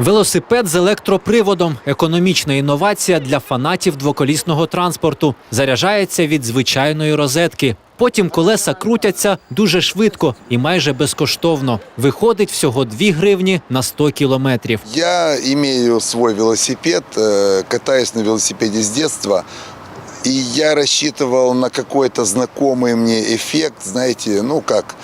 Велосипед з електроприводом економічна інновація для фанатів двоколісного транспорту. Заряджається від звичайної розетки. Потім колеса крутяться дуже швидко і майже безкоштовно. Виходить всього 2 гривні на 100 кілометрів. Я имею свой велосипед, э, катаюсь на велосипеде с детства. И я рассчитывал на какой-то знакомый мне эффект, знаете, ну как,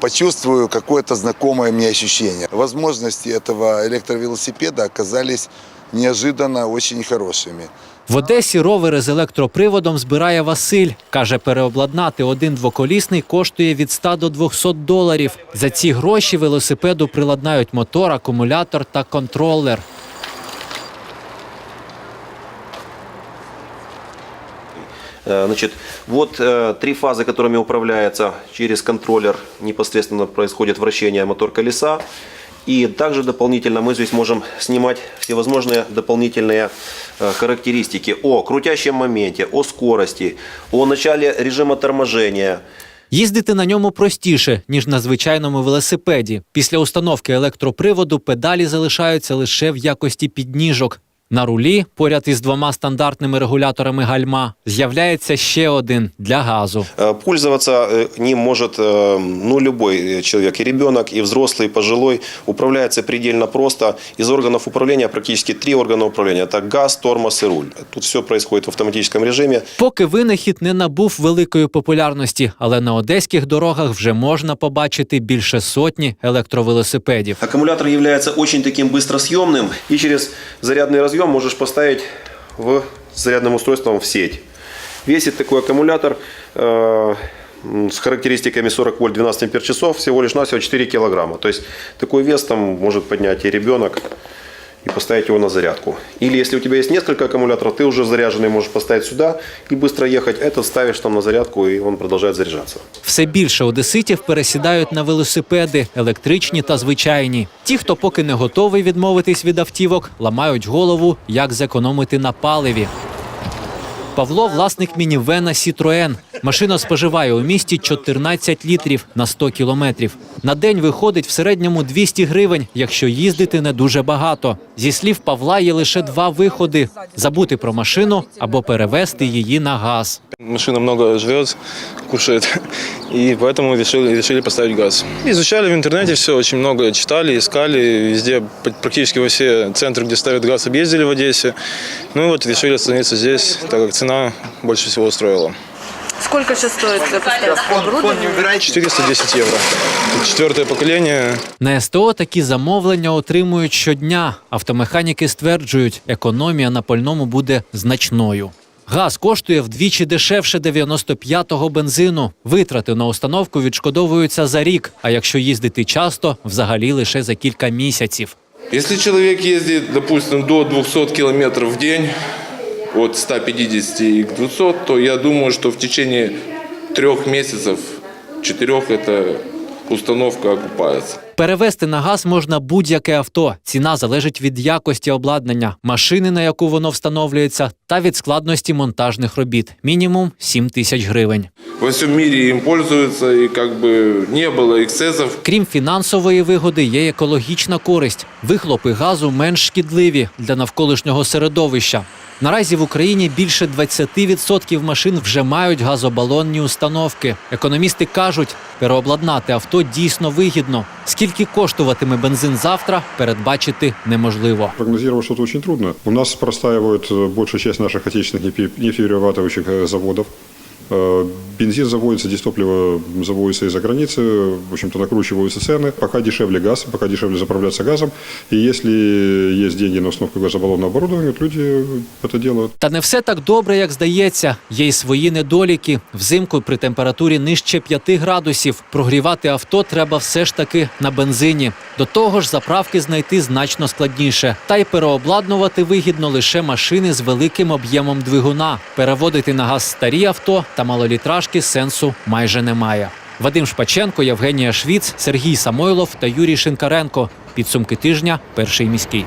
почувствую какое-то знакомое мне ощущение. Возможности этого электровелосипеда оказались неожиданно очень хорошими. В Одесі ровери з електроприводом збирає Василь. Каже, переобладнати один двоколісний коштує від 100 до 200 доларів. За ці гроші велосипеду приладнають мотор, акумулятор та контролер. Значит, вот э, три фазы, которыми управляется через контроллер, непосредственно происходит вращение мотор колеса. И также дополнительно мы здесь можем снимать всевозможные дополнительные э, характеристики о крутящем моменте, о скорости, о начале режима торможения. Їздити на ньому простіше, ніж на звичайному велосипеді. Після установки електроприводу педалі залишаються лише в якості підніжок. На рулі, поряд із двома стандартними регуляторами гальма, з'являється ще один для газу. Э, Пользоваться э, ним может э, ну, любой человек, и ребенок, и взрослый, и пожилой. Управляется предельно просто. Из органов управления практически три органа управления. Это газ, тормоз и руль. Тут все происходит в автоматическом режиме. Поки винахід не набув великої популярності, але на одеських дорогах вже можна побачити більше сотні електровелосипедів. Аккумулятор является очень таким быстросъемным. И через зарядный разъем можешь поставить в зарядным устройством в сеть. Весит такой аккумулятор э, с характеристиками 40 вольт 12 ампер часов всего лишь навсего 4 килограмма. То есть такой вес там может поднять и ребенок и поставить его на зарядку. Или если у тебя есть несколько аккумуляторов, ты уже заряженный можешь поставить сюда и быстро ехать. Этот ставишь там на зарядку и он продолжает заряжаться. Все більше одеситів пересідають на велосипеди, електричні та звичайні. Ті, хто поки не готовий відмовитись від автівок, ламають голову, як зекономити на паливі. Павло власник мінівена Citroen. Машина споживає у місті 14 літрів на 100 кілометрів. На день виходить в середньому 200 гривень, якщо їздити не дуже багато. Зі слів Павла є лише два виходи: забути про машину або перевести її на газ. Машина много жрет, кушает, и поэтому решили, решили поставить газ. Изучали в интернете все, очень много читали, искали, везде, п- практически во все центры, где ставят газ, объездили в Одессе. Ну и вот решили остановиться здесь, так как цена больше всего устроила. Сколько сейчас стоит поставить оборудование? 410 евро. Четвертое поколение, На СТО такі замовлення отримують щодня. Автомеханіки стверджують, економія на пальному буде значною. Газ коштує вдвічі дешевше 95-го бензину. Витрати на установку відшкодовуються за рік, а якщо їздити часто, взагалі лише за кілька місяців. Если человек ездит, допустим, до 200 километров в день, от 150 и к 200, то я думаю, что в течение трех месяцев, четырех, эта установка окупается. Перевести на газ можна будь-яке авто. Ціна залежить від якості обладнання, машини, на яку воно встановлюється, та від складності монтажних робіт. Мінімум 7 тисяч гривень. Во всем мире им пользуются, и как бы не было эксцессов. Крім фінансової вигоди, є екологічна користь. Вихлопи газу менш шкідливі для навколишнього середовища. Наразі в Україні більше 20% машин вже мають газобалонні установки. Економісти кажуть, переобладнати авто дійсно вигідно. Скільки коштуватиме бензин завтра, передбачити неможливо. Прогнозировать что-то очень трудно. У нас простаивают э, большая часть наших отечественных нефи- нефтеперерабатывающих э, заводов. Э, Бензин заводится, дистопливо заводится из-за границы, в общем-то накручиваются цены. Пока дешевле газ, пока дешевле заправляться газом. И если есть деньги на установку газобаллонного оборудования, вот люди это делают. Та не все так добре, як здається. Є й свої недоліки. Взимку при температурі нижче 5 градусів. Прогрівати авто треба все ж таки на бензині. До того ж, заправки знайти значно складніше. Та й переобладнувати вигідно лише машини з великим об'ємом двигуна. Переводити на газ старі авто та малолітражки сенсу майже немає. Вадим Шпаченко, Євгенія Швіц, Сергій Самойлов та Юрій Шинкаренко. Підсумки тижня перший міський.